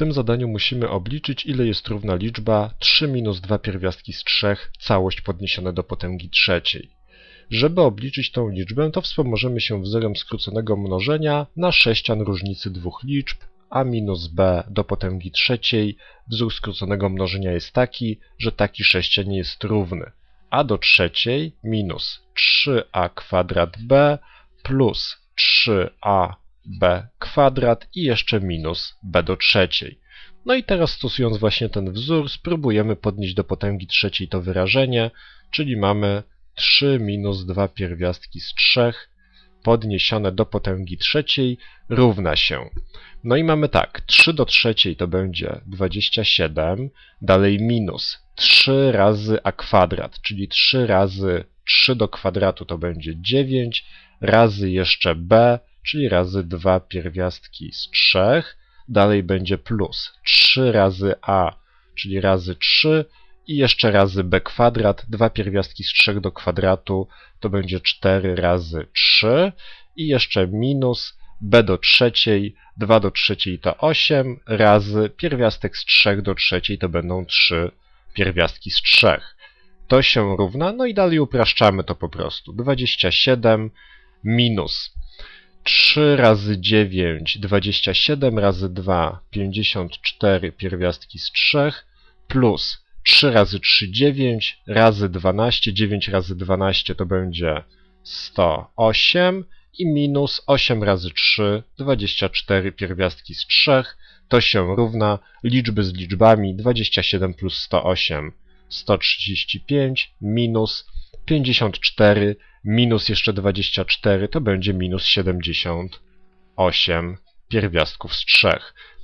tym zadaniu musimy obliczyć, ile jest równa liczba 3 minus 2 pierwiastki z 3, całość podniesione do potęgi trzeciej. Żeby obliczyć tą liczbę, to wspomożemy się wzorem skróconego mnożenia na sześcian różnicy dwóch liczb, a minus b do potęgi trzeciej. Wzór skróconego mnożenia jest taki, że taki sześcian jest równy a do trzeciej minus 3a kwadrat b plus 3ab kwadrat i jeszcze minus b do trzeciej. No i teraz stosując właśnie ten wzór, spróbujemy podnieść do potęgi trzeciej to wyrażenie, czyli mamy 3 minus 2 pierwiastki z 3 podniesione do potęgi trzeciej równa się. No i mamy tak, 3 do trzeciej to będzie 27, dalej minus 3 razy a kwadrat, czyli 3 razy 3 do kwadratu to będzie 9, razy jeszcze b, czyli razy 2 pierwiastki z 3, dalej będzie plus 3 razy a, czyli razy 3 i jeszcze razy b kwadrat, 2 pierwiastki z 3 do kwadratu to będzie 4 razy 3 i jeszcze minus b do trzeciej, 2 do trzeciej to 8 razy pierwiastek z 3 do trzeciej to będą 3 pierwiastki z 3. To się równa, no i dalej upraszczamy to po prostu. 27 minus 3 razy 9, 27 razy 2, 54 pierwiastki z 3 plus 3 razy 3, 9 razy 12, 9 razy 12 to będzie 108 i minus 8 razy 3, 24 pierwiastki z 3, to się równa liczby z liczbami 27 plus 108, 135 minus 54 minus jeszcze 24 to będzie minus 78 pierwiastków z 3.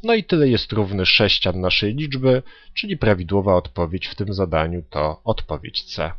No i tyle jest równy sześcian naszej liczby, czyli prawidłowa odpowiedź w tym zadaniu to odpowiedź C.